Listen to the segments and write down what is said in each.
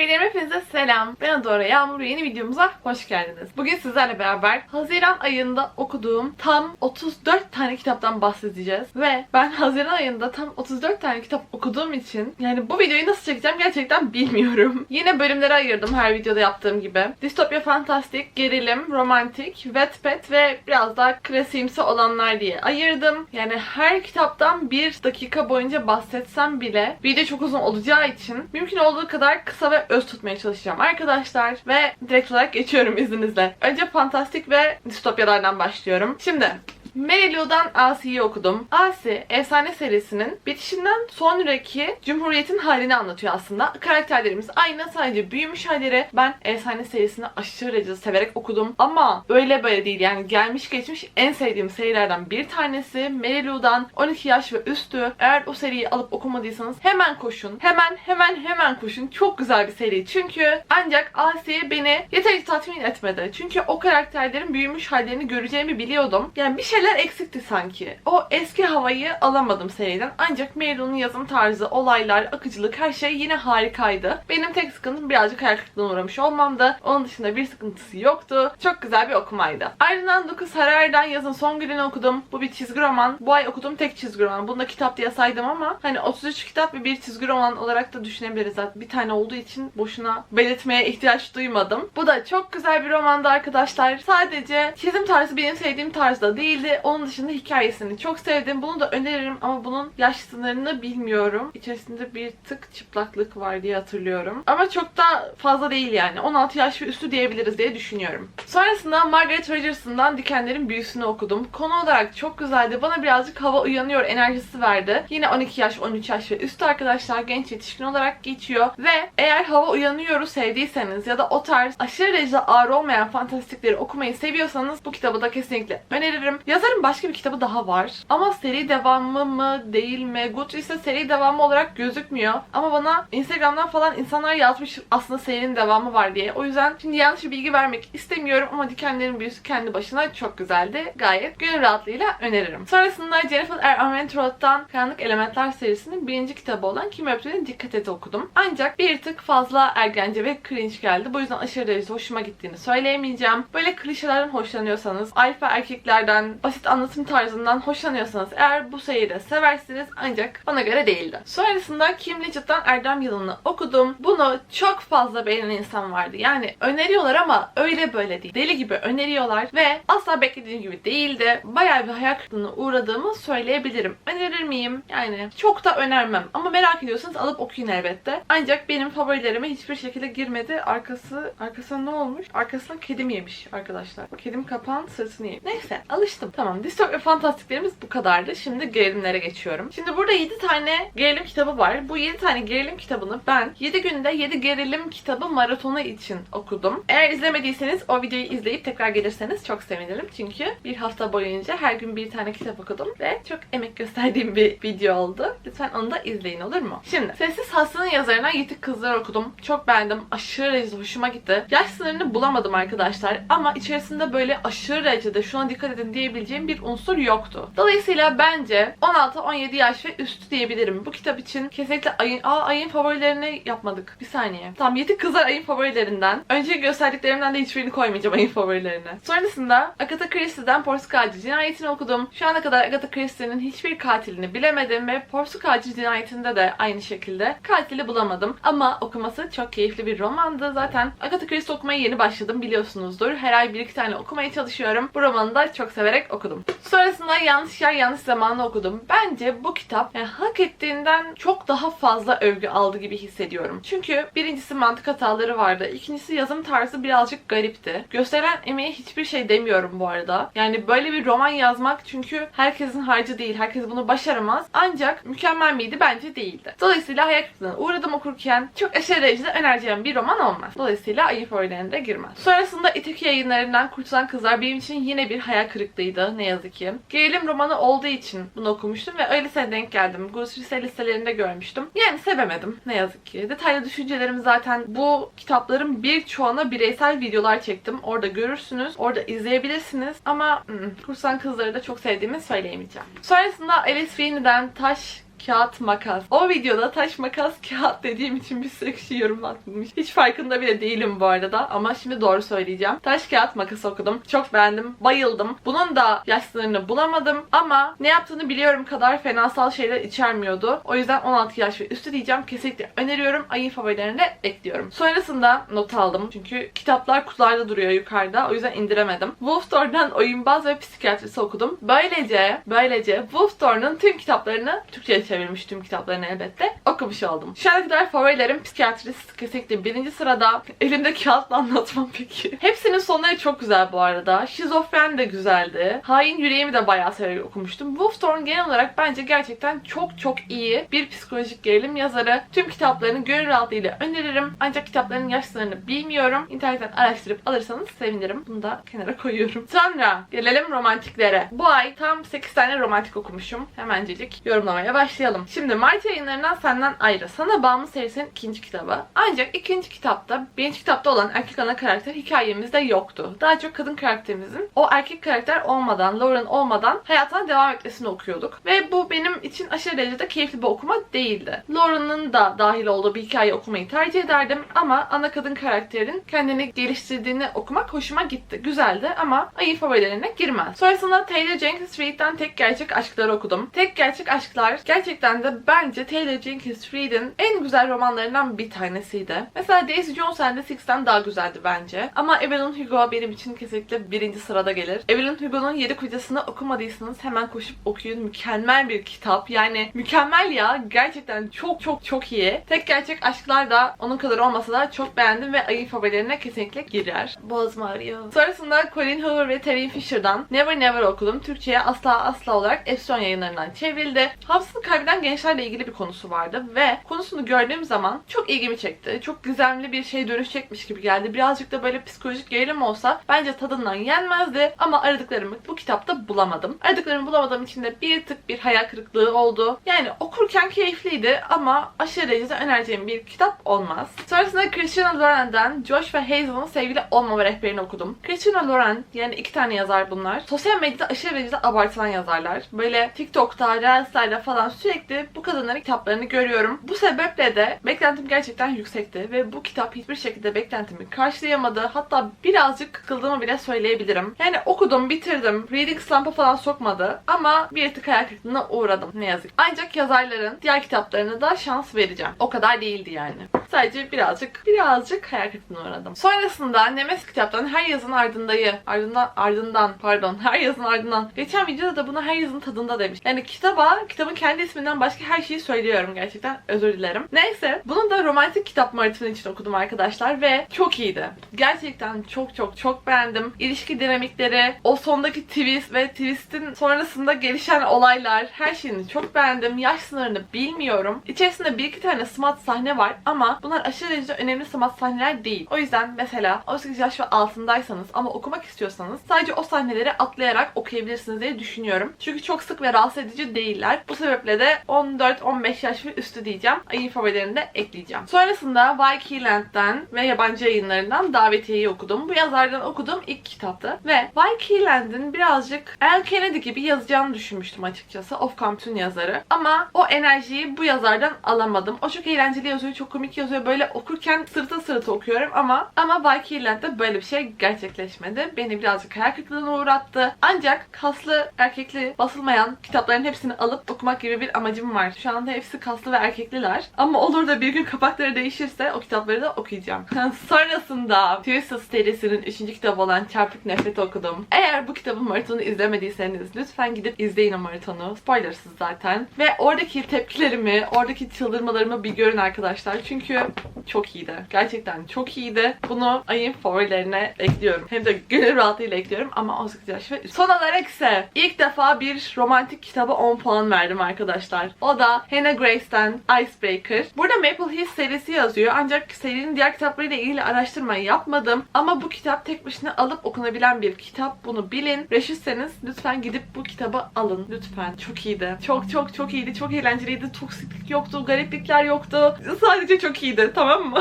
Benim hepinize selam. Ben Adora Yağmur yeni videomuza hoş geldiniz. Bugün sizlerle beraber Haziran ayında okuduğum tam 34 tane kitaptan bahsedeceğiz. Ve ben Haziran ayında tam 34 tane kitap okuduğum için yani bu videoyu nasıl çekeceğim gerçekten bilmiyorum. Yine bölümlere ayırdım her videoda yaptığım gibi. Distopya fantastik, gerilim, romantik, Wattpad ve biraz daha klasiğimsi olanlar diye ayırdım. Yani her kitaptan bir dakika boyunca bahsetsem bile video çok uzun olacağı için mümkün olduğu kadar kısa ve öz tutmaya çalışacağım arkadaşlar. Ve direkt olarak geçiyorum izninizle. Önce fantastik ve distopyalardan başlıyorum. Şimdi Mary Lou'dan Asi'yi okudum. Asi, Efsane serisinin bitişinden sonraki Cumhuriyet'in halini anlatıyor aslında. Karakterlerimiz aynı sadece büyümüş halleri. Ben Efsane serisini aşırı derecede severek okudum. Ama öyle böyle değil yani gelmiş geçmiş en sevdiğim serilerden bir tanesi. Mary Lou'dan 12 yaş ve üstü. Eğer o seriyi alıp okumadıysanız hemen koşun. Hemen hemen hemen koşun. Çok güzel bir seri. Çünkü ancak Asi beni yeterince tatmin etmedi. Çünkü o karakterlerin büyümüş hallerini göreceğimi biliyordum. Yani bir şeyler eksikti sanki. O eski havayı alamadım seriden. Ancak Mary'nin yazım tarzı, olaylar, akıcılık her şey yine harikaydı. Benim tek sıkıntım birazcık hayal kırıklığına uğramış olmamdı. Onun dışında bir sıkıntısı yoktu. Çok güzel bir okumaydı. Ardından Lucas Harari'den yazın son gününü okudum. Bu bir çizgi roman. Bu ay okuduğum tek çizgi roman. Bunu da kitap diye saydım ama hani 33 kitap ve bir çizgi roman olarak da düşünebiliriz zaten. Bir tane olduğu için boşuna belirtmeye ihtiyaç duymadım. Bu da çok güzel bir romandı arkadaşlar. Sadece çizim tarzı benim sevdiğim tarzda değildi. Onun dışında hikayesini çok sevdim. Bunu da öneririm ama bunun yaş sınırını bilmiyorum. İçerisinde bir tık çıplaklık var diye hatırlıyorum. Ama çok da fazla değil yani. 16 yaş ve üstü diyebiliriz diye düşünüyorum. Sonrasında Margaret Rogers'ından Dikenlerin Büyüsünü okudum. Konu olarak çok güzeldi. Bana birazcık hava uyanıyor enerjisi verdi. Yine 12 yaş, 13 yaş ve üstü arkadaşlar genç yetişkin olarak geçiyor. Ve eğer hava uyanıyoru sevdiyseniz ya da o tarz aşırı derecede ağır olmayan fantastikleri okumayı seviyorsanız bu kitabı da kesinlikle öneririm. Yazarın başka bir kitabı daha var. Ama seri devamı mı değil mi? Goodreads'te seri devamı olarak gözükmüyor. Ama bana Instagram'dan falan insanlar yazmış aslında serinin devamı var diye. O yüzden şimdi yanlış bir bilgi vermek istemiyorum ama Dikenlerin Büyüsü kendi başına çok güzeldi. Gayet gönül rahatlığıyla öneririm. Sonrasında Jennifer R. Armentrout'tan Karanlık Elementler serisinin birinci kitabı olan Kim Öptüğüne Dikkat Et okudum. Ancak bir tık fazla ergence ve cringe geldi. Bu yüzden aşırı derecede hoşuma gittiğini söyleyemeyeceğim. Böyle klişelerden hoşlanıyorsanız, alfa erkeklerden, basit anlatım tarzından hoşlanıyorsanız eğer bu seriyi de seversiniz ancak bana göre değildi. Sonrasında Kim Legend'dan Erdem Yılı'nı okudum. Bunu çok fazla beğenen insan vardı. Yani öneriyorlar ama öyle böyle değil. Deli gibi öneriyorlar ve asla beklediğim gibi değildi. Bayağı bir hayal kırıklığına uğradığımı söyleyebilirim. Önerir miyim? Yani çok da önermem. Ama merak ediyorsanız alıp okuyun elbette. Ancak benim favorilerime hiçbir şekilde girmedi. Arkası, arkasına ne olmuş? Arkasına kedim yemiş arkadaşlar. Kedim kapağın sırtını yemiş. Neyse alıştım. Tamam distopya fantastiklerimiz bu kadardı. Şimdi gerilimlere geçiyorum. Şimdi burada 7 tane gerilim kitabı var. Bu 7 tane gerilim kitabını ben 7 günde 7 gerilim kitabı maratonu için okudum. Eğer izlemediyseniz o videoyu izleyip tekrar gelirseniz çok sevinirim. Çünkü bir hafta boyunca her gün bir tane kitap okudum ve çok emek gösterdiğim bir video oldu. Lütfen onu da izleyin olur mu? Şimdi Sessiz Hastanın yazarından Yitik Kızlar okudum. Çok beğendim. Aşırı derecede hoşuma gitti. Yaş sınırını bulamadım arkadaşlar ama içerisinde böyle aşırı derecede şuna dikkat edin diyebileceğim bir unsur yoktu. Dolayısıyla bence 16-17 yaş ve üstü diyebilirim. Bu kitap için kesinlikle ayın, aa ayın favorilerini yapmadık. Bir saniye. Tamam Yitik Kızlar ayın favorilerinden. Önce gösterdiklerimden de hiçbirini koymayacağım ayın favorilerine. Sonrasında Agatha Christie'den Porsukalcı Cinayetini okudum. Şu ana kadar Agatha Christie'nin hiçbir katilini bilemedim ve Porsukalcı Cinayetinde de aynı şekilde katili bulamadım. Ama okuması çok keyifli bir romandı. Zaten Agatha Christie okumaya yeni başladım biliyorsunuzdur. Her ay bir iki tane okumaya çalışıyorum. Bu romanı da çok severek okudum. Sonrasında Yanlış Yer Yanlış Zamanı okudum. Bence bu kitap yani hak ettiğinden çok daha fazla övgü aldı gibi hissediyorum. Çünkü birincisi mantık hataları vardı. İkincisi yazım tarzı birazcık garipti. Gösteren emeğe hiçbir şey demiyorum bu arada. Yani böyle bir roman yazmak çünkü herkesin harcı değil. Herkes bunu başaramaz. Ancak mükemmel miydi? Bence değildi. Dolayısıyla hayal kırıklığına uğradım okurken. Çok aşırı derecede önereceğim bir roman olmaz. Dolayısıyla ayı favorilerine de girmez. Sonrasında İteki yayınlarından Kurtulan Kızlar benim için yine bir hayal kırıklığıydı ne yazık ki. Gerilim romanı olduğu için bunu okumuştum ve öylesine denk geldim. Goodreads listelerinde görmüştüm. Yani sevemedim ne yazık ki. Detaylı düşüncelerimi zaten bu kitapların birçoğuna bireysel videolar çektim. Orada görürsünüz. Orada izleyebilirsiniz. Ama hmm, Kursan Kızları da çok sevdiğimi söyleyemeyeceğim. Sonrasında Alice Feeney'den Taş kağıt, makas. O videoda taş, makas, kağıt dediğim için bir sürü kişi yorum atmış. Hiç farkında bile değilim bu arada ama şimdi doğru söyleyeceğim. Taş, kağıt, makas okudum. Çok beğendim. Bayıldım. Bunun da yaş sınırını bulamadım ama ne yaptığını biliyorum kadar fenasal şeyler içermiyordu. O yüzden 16 yaş ve üstü diyeceğim. Kesinlikle öneriyorum. Ayın favorilerine ekliyorum. Sonrasında not aldım. Çünkü kitaplar kutularda duruyor yukarıda. O yüzden indiremedim. Wolf Door'dan oyunbaz ve psikiyatrisi okudum. Böylece, böylece Wolf Door'un tüm kitaplarını Türkçe'ye çevirmiş tüm kitaplarını elbette okumuş oldum. Şu ana kadar favorilerim psikiyatrist kesinlikle birinci sırada. Elimde kağıtla anlatmam peki. Hepsinin sonları çok güzel bu arada. Şizofren de güzeldi. Hain Yüreğimi de bayağı severek okumuştum. Wolf genel olarak bence gerçekten çok çok iyi bir psikolojik gerilim yazarı. Tüm kitaplarını gönül rahatlığıyla öneririm. Ancak kitapların yaş sınırını bilmiyorum. İnternetten araştırıp alırsanız sevinirim. Bunu da kenara koyuyorum. Sonra gelelim romantiklere. Bu ay tam 8 tane romantik okumuşum. Hemencecik yorumlamaya başlayalım. Şimdi Mart yayınlarından Senden Ayrı. Sana Bağımlı serisinin ikinci kitabı. Ancak ikinci kitapta, birinci kitapta olan erkek ana karakter hikayemizde yoktu. Daha çok kadın karakterimizin o erkek karakter olmadan, Lauren olmadan hayatına devam etmesini okuyorduk. Ve bu benim için aşırı derecede keyifli bir okuma değildi. Lauren'ın da dahil olduğu bir hikaye okumayı tercih ederdim ama ana kadın karakterin kendini geliştirdiğini okumak hoşuma gitti. Güzeldi ama ayı favorilerine girmez. Sonrasında Taylor Jenkins Reid'den Tek Gerçek Aşkları okudum. Tek Gerçek Aşklar gerçekten de bence Taylor Jenkins Reid'in en güzel romanlarından bir tanesiydi. Mesela Daisy Jones and the Six'ten daha güzeldi bence. Ama Evelyn Hugo benim için kesinlikle birinci sırada gelir. Evelyn Hugo'nun Yedi Kocası'nı okumadıysanız hemen koşup okuyun. Mükemmel bir kitap. Yani mükemmel ya. Gerçekten çok çok çok iyi. Tek Gerçek Aşklar da onun kadar olmasa da çok beğendim ve ayı favorilerine kesinlikle girer. Boğazım ağrıyor. Sonrasında Colin Hoover ve Terry Fisher'dan Never Never okudum. Türkçe'ye asla asla olarak Efson yayınlarından çevrildi. Hafızasını kaybeden gençlerle ilgili bir konusu vardı ve konusunu gördüğüm zaman çok ilgimi çekti. Çok gizemli bir şey dönüşecekmiş gibi geldi. Birazcık da böyle psikolojik gerilim olsa bence tadından yenmezdi ama aradıklarımı bu kitapta bulamadım. Aradıklarımı bulamadığım için de bir tık bir hayal kırıklığı oldu. Yani okurken keyifliydi ama aşırı derecede önereceğim bir kitap olmaz. Sonrasında Christiana Loren'den Josh ve Hazel'ın sevgili olmama rehberini okudum. Christiana Loren yani iki tane yazar bunlar. Sosyal medyada aşırı derecede abartılan yazarlar. Böyle TikTok'ta, Reels'lerde falan sürekli bu kadınların kitaplarını görüyorum. Bu sebeple de beklentim gerçekten yüksekti ve bu kitap hiçbir şekilde beklentimi karşılayamadı. Hatta birazcık kıkıldığımı bile söyleyebilirim. Yani okudum, bitirdim. Reading slump'a falan sokmadı ama bir tık hayal kırıklığına uğradım ne yazık. Ancak yazarların diğer kitaplarına da şans vereceğim. O kadar değildi yani. Sadece birazcık birazcık hayal kırıklığına uğradım. Sonrasında Nemes kitaptan her yazın ardındayı ardından ardından pardon her yazın ardından geçen videoda da buna her yazın tadında demiş. Yani kitaba kitabın kendi isminden başka her şeyi söylüyorum gerçekten özür dilerim. Neyse bunu da romantik kitap maratonu için okudum arkadaşlar ve çok iyiydi. Gerçekten çok çok çok beğendim. İlişki dinamikleri, o sondaki twist ve twist'in sonrasında gelişen olaylar her şeyini çok beğendim. Yaş sınırını bilmiyorum. İçerisinde bir iki tane smart sahne var ama bunlar aşırı derecede önemli smart sahneler değil. O yüzden mesela 18 yaş ve altındaysanız ama okumak istiyorsanız sadece o sahneleri atlayarak okuyabilirsiniz diye düşünüyorum. Çünkü çok sık ve rahatsız edici değiller. Bu sebeple de 14-15 yaş ve üstü diyeceğim. Ayın favorilerini de ekleyeceğim. Sonrasında Vikingland'den ve yabancı yayınlarından Davetiye'yi okudum. Bu yazardan okuduğum ilk kitaptı. Ve Vikingland'in birazcık El Kennedy gibi yazacağını düşünmüştüm açıkçası. Of Campus'un yazarı. Ama o enerjiyi bu yazardan alamadım. O çok eğlenceli yazıyor, çok komik yazıyor. Böyle okurken sırta sırta okuyorum ama ama Vikingland'de böyle bir şey gerçekleşmedi. Beni birazcık hayal kırıklığına uğrattı. Ancak kaslı, erkekli, basılmayan kitapların hepsini alıp okumak gibi bir amacım var. Şu anda hepsi kaslı ve erkekliler. Ama olur da bir gün kapakları değişirse o kitapları da okuyacağım. Sonrasında Twisted serisinin 3. kitabı olan Çarpık Nefret'i okudum. Eğer bu kitabın maratonu izlemediyseniz lütfen gidip izleyin o maratonu. Spoilersız zaten. Ve oradaki tepkilerimi, oradaki çıldırmalarımı bir görün arkadaşlar. Çünkü çok iyiydi. Gerçekten çok iyiydi. Bunu ayın favorilerine ekliyorum. Hem de gönül rahatlığıyla ekliyorum ama 18 yaş ve. Son olarak ise ilk defa bir romantik kitaba 10 puan verdim arkadaşlar. O da Hannah Grace'ten Icebreaker. Burada Maple Hills serisi yazıyor ancak serinin diğer kitaplarıyla ilgili araştırma yapmadım. Ama bu kitap tek başına alıp okunabilen bir kitap. Bunu bilin. Reşitseniz lütfen gidip bu kitabı alın. Lütfen. Çok iyiydi. Çok çok çok iyiydi. Çok eğlenceliydi. Toksiklik yoktu. Gariplikler yoktu. Sadece çok iyiydi. Tamam mı?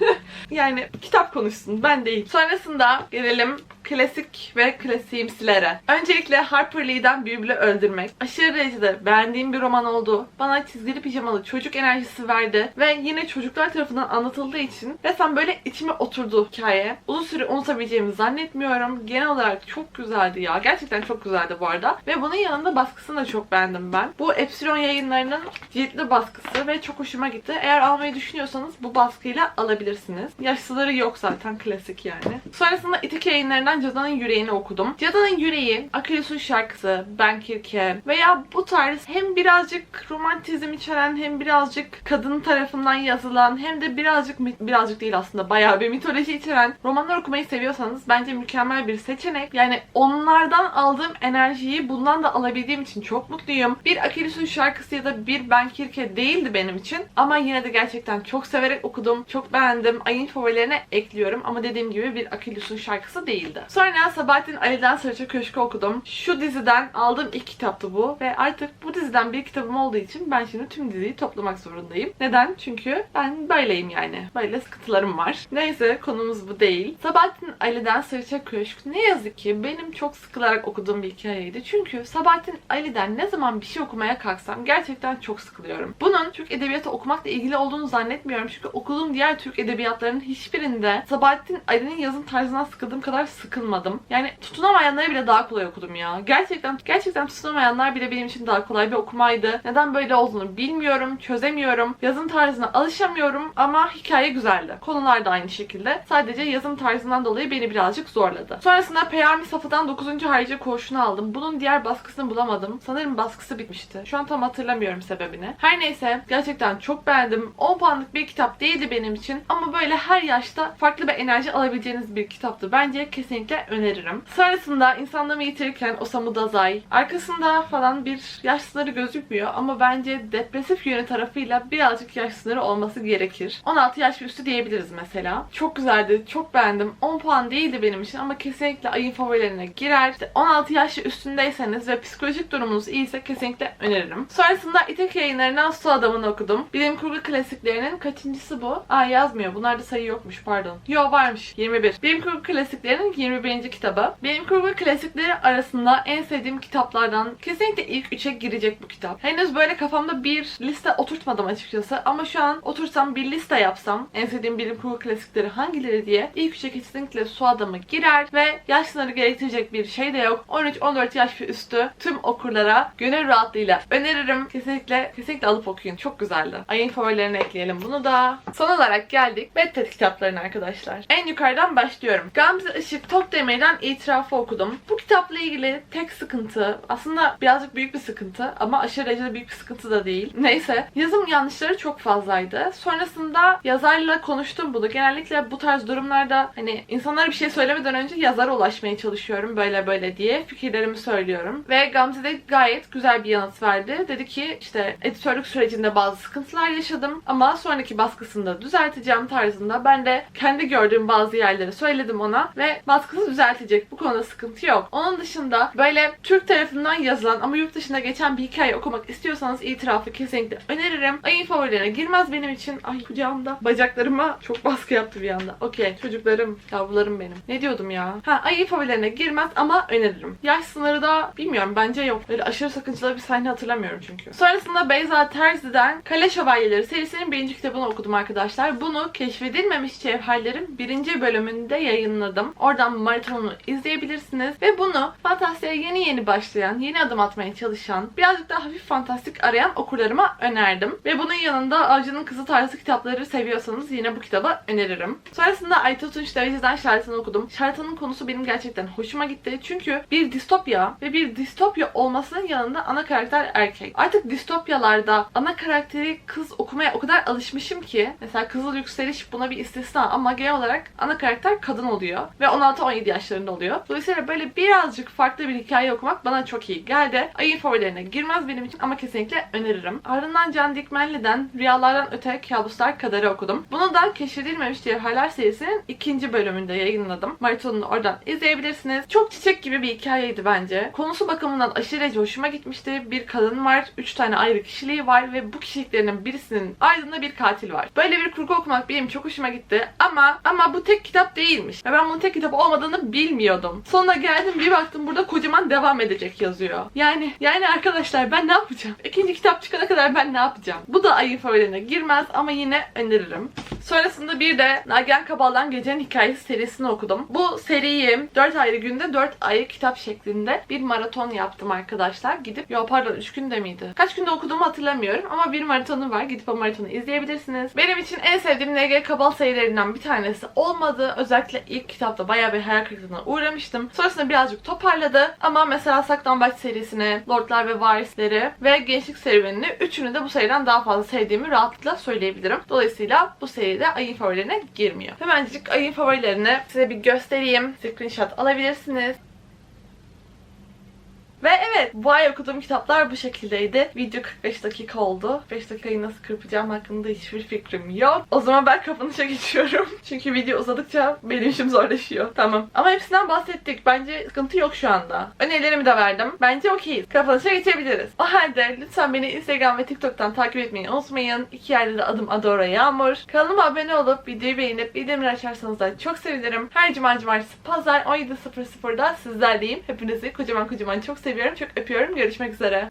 yani kitap konuşsun. Ben değil. Sonrasında gelelim klasik ve klasiğimsilere. Öncelikle Harper Lee'den Bülbül'ü öldürmek. Aşırı derecede beğendiğim bir roman oldu. Bana çizgili pijamalı çocuk enerjisi verdi ve yine çocuklar tarafından anlatıldığı için resmen böyle içime oturdu hikaye. Uzun süre unutabileceğimi zannetmiyorum. Genel olarak çok güzeldi ya. Gerçekten çok güzeldi bu arada. Ve bunun yanında baskısını da çok beğendim ben. Bu Epsilon yayınlarının ciltli baskısı ve çok hoşuma gitti. Eğer almayı düşünüyorsanız bu baskıyla alabilirsiniz. Yaşlıları yok zaten klasik yani. Sonrasında İtik yayınlarından Cada'nın Yüreğini okudum. Cada'nın Yüreği, Akilisun şarkısı, Ben Kirke veya bu tarz hem birazcık romantizm içeren hem birazcık kadın tarafından yazılan hem de birazcık birazcık değil aslında bayağı bir mitoloji içeren romanlar okumayı seviyorsanız bence mükemmel bir seçenek. Yani onlardan aldığım enerjiyi bundan da alabildiğim için çok mutluyum. Bir Akilisun şarkısı ya da bir Ben Kirke değildi benim için ama yine de gerçekten çok severek okudum. Çok beğendim. Ayın favorilerine ekliyorum ama dediğim gibi bir Akilus'un şarkısı değildi. Sonra Sabahattin Ali'den Sarıça Köşkü okudum. Şu diziden aldığım ilk kitaptı bu ve artık bu diziden bir kitabım olduğu için ben şimdi tüm diziyi toplamak zorundayım. Neden? Çünkü ben böyleyim yani. Böyle sıkıntılarım var. Neyse konumuz bu değil. Sabahattin Ali'den Sarıça Köşk ne yazık ki benim çok sıkılarak okuduğum bir hikayeydi. Çünkü Sabahattin Ali'den ne zaman bir şey okumaya kalksam gerçekten çok sıkılıyorum. Bunun Türk Edebiyatı okumakla ilgili olduğunu zannetmiyorum. Çünkü okuduğum diğer Türk Edebiyatlarının hiçbirinde Sabahattin Ali'nin yazım tarzından sıkıldığım kadar sıkılmadım. Yani tutunamayanları bile daha kolay okudum ya. Gerçekten gerçekten tutunamayanlar bile benim için daha kolay bir okumaydı. Neden böyle olduğunu bilmiyorum, çözemiyorum. Yazım tarzına alışamıyorum ama hikaye güzeldi. Konular da aynı şekilde. Sadece yazım tarzından dolayı beni birazcık zorladı. Sonrasında Peyami Safı'dan 9. Harici Koğuşu'nu aldım. Bunun diğer baskısını bulamadım. Sanırım baskısı bitmişti. Şu an tam hatırlamıyorum sebebini. Her neyse gerçekten çok beğendim. 10 puanlık bir kitap değildi benim için ama böyle her yaşta farklı bir enerji alabileceğiniz bir kitaptı. Bence kesinlikle öneririm. Sonrasında insanlığımı yitirirken Osamu Dazai. Arkasında falan bir yaş sınırı gözükmüyor ama bence depresif yönü tarafıyla birazcık yaş sınırı olması gerekir. 16 yaş üstü diyebiliriz mesela. Çok güzeldi, çok beğendim. 10 puan değildi benim için ama kesinlikle ayın favorilerine girer. İşte 16 yaş üstündeyseniz ve psikolojik durumunuz iyiyse kesinlikle öneririm. Sonrasında İtek yayınlarından Su Adamı'nı okudum. Bilim kurgu klasiklerinin kaçıncısı bu? Aa yazmıyor. Bunlarda sayı yokmuş pardon. Yo varmış. 21. Bilim kurgu klasiklerinin 21. kitabı. Bilim kurgu klasikleri arasında en sevdiğim kitaplardan kesinlikle ilk 3'e girecek bu kitap. Henüz böyle kafamda bir liste oturtmadım açıkçası ama şu an otursam bir liste yapsam en sevdiğim bilim kurgu klasikleri hangileri diye ilk 3'e kesinlikle Su Adamı girer ve yaş sınırı gerektirecek bir şey de yok. 13-14 yaş ve üstü tüm okurlara gönül rahatlığıyla öneririm. Kesinlikle kesinlikle alıp okuyun. Çok güzeldi. Ayın favorilerine ekleyelim bunu da. Son olarak geldik Bettet kitaplarına arkadaşlar. En yukarıdan başlıyorum. Gamze Işık Tokdemir'den itirafı okudum. Bu kitapla ilgili tek sıkıntı aslında birazcık büyük bir sıkıntı ama aşırı derecede büyük bir sıkıntı da değil. Neyse yazım yanlışları çok fazlaydı. Sonrasında yazarla konuştum bunu. Genellikle bu tarz durumlarda hani insanlara bir şey söylemeden önce yazara ulaşmaya çalışıyorum böyle böyle diye fikirlerimi söylüyorum. Ve Gamze de gayet güzel bir yanıt verdi. Dedi ki işte editörlük sürecinde bazı sıkıntılar yaşadım ama sonraki baskısında düzelteceğim tarzında ben de kendi gördüğüm bazı yerleri söyledim ona ve baskısı düzeltecek. Bu konuda sıkıntı yok. Onun dışında böyle Türk tarafından yazılan ama yurt dışında geçen bir hikaye okumak istiyorsanız itirafı kesinlikle öneririm. Ayın favorilerine girmez benim için. Ay kucağımda. Bacaklarıma çok baskı yaptı bir anda. Okey. Çocuklarım, yavrularım benim. Ne diyordum ya? Ha ayın favorilerine girmez ama öneririm. Yaş sınırı da bilmiyorum bence yok. Böyle aşırı sakıncalı bir sahne hatırlamıyorum çünkü. Sonrasında Beyza Terzi'den Kale Şövalyeleri serisinin birinci kitabını okudum arkadaşlar. Bunu keşfedilmemiş cevherlerin birinci bölümünde yayınladım. Oradan maratonunu izleyebilirsiniz. Ve bunu fantastiğe yeni yeni başlayan, yeni adım atmaya çalışan, birazcık daha hafif fantastik arayan okurlarıma önerdim. Ve bunun yanında Avcı'nın Kızı tarzı kitapları seviyorsanız yine bu kitabı öneririm. Sonrasında Ayta Tunç Derecesi'den Şarlatan'ı okudum. Şarlatan'ın konusu benim gerçekten hoşuma gitti. Çünkü bir distopya ve bir distopya olmasının yanında ana karakter erkek. Artık distopyalarda ana karakteri kız okumaya o kadar alışmışım ki mesela Kızıl Yükseliş buna bir istisna ama genel olarak ana karakter kadın oluyor ve 16-17 yaşlarında oluyor. Dolayısıyla böyle birazcık farklı bir hikaye okumak bana çok iyi geldi. Ayın favorilerine girmez benim için ama kesinlikle öneririm. Ardından Can Dikmenli'den Rüyalardan Öte Kabuslar Kadarı okudum. Bunu da Keşfedilmemiş Cevherler serisinin ikinci bölümünde yayınladım. Maratonunu oradan izleyebilirsiniz. Çok çiçek gibi bir hikayeydi bence. Konusu bakımından aşırı hoşuma gitmişti. Bir kadın var, üç tane ayrı kişiliği var ve bu kişiliklerinin birisinin ardında bir katil var. Böyle bir kurgu okumak benim çok hoşuma gitti ama ama bu tek kitap değilmiş. Ve ben bunun tek kitap olmadığını olmadığını bilmiyordum. Sonra geldim bir baktım burada kocaman devam edecek yazıyor. Yani yani arkadaşlar ben ne yapacağım? İkinci kitap çıkana kadar ben ne yapacağım? Bu da ayın favorilerine girmez ama yine öneririm. Sonrasında bir de Nagihan Kabal'dan Gecenin Hikayesi serisini okudum. Bu seriyi 4 ayrı günde 4 ayrı kitap şeklinde bir maraton yaptım arkadaşlar. Gidip, yo pardon 3 günde miydi? Kaç günde okuduğumu hatırlamıyorum ama bir maratonu var. Gidip o maratonu izleyebilirsiniz. Benim için en sevdiğim NG Kabal serilerinden bir tanesi olmadı. Özellikle ilk kitapta bayağı bir hayal kırıklığına uğramıştım. Sonrasında birazcık toparladı ama mesela Saklambaç serisini, Lordlar ve Varisleri ve Gençlik serüvenini üçünü de bu seriden daha fazla sevdiğimi rahatlıkla söyleyebilirim. Dolayısıyla bu seride ayın favorilerine girmiyor. Hemencik ayın favorilerini size bir göstereyim. Screenshot alabilirsiniz. Ve evet bu ay okuduğum kitaplar bu şekildeydi. Video 45 dakika oldu. 5 dakikayı nasıl kırpacağım hakkında hiçbir fikrim yok. O zaman ben kapanışa geçiyorum. Çünkü video uzadıkça benim işim zorlaşıyor. Tamam. Ama hepsinden bahsettik. Bence sıkıntı yok şu anda. Önerilerimi de verdim. Bence okeyiz. Kapanışa geçebiliriz. O halde lütfen beni Instagram ve TikTok'tan takip etmeyi unutmayın. İki yerde de adım Adora Yağmur. Kanalıma abone olup videoyu beğenip bildirimleri açarsanız da çok sevinirim. Her cuma cumartesi pazar 17.00'da sizlerleyim. Hepinizi kocaman kocaman çok seviyorum. Çok öpüyorum. Görüşmek üzere.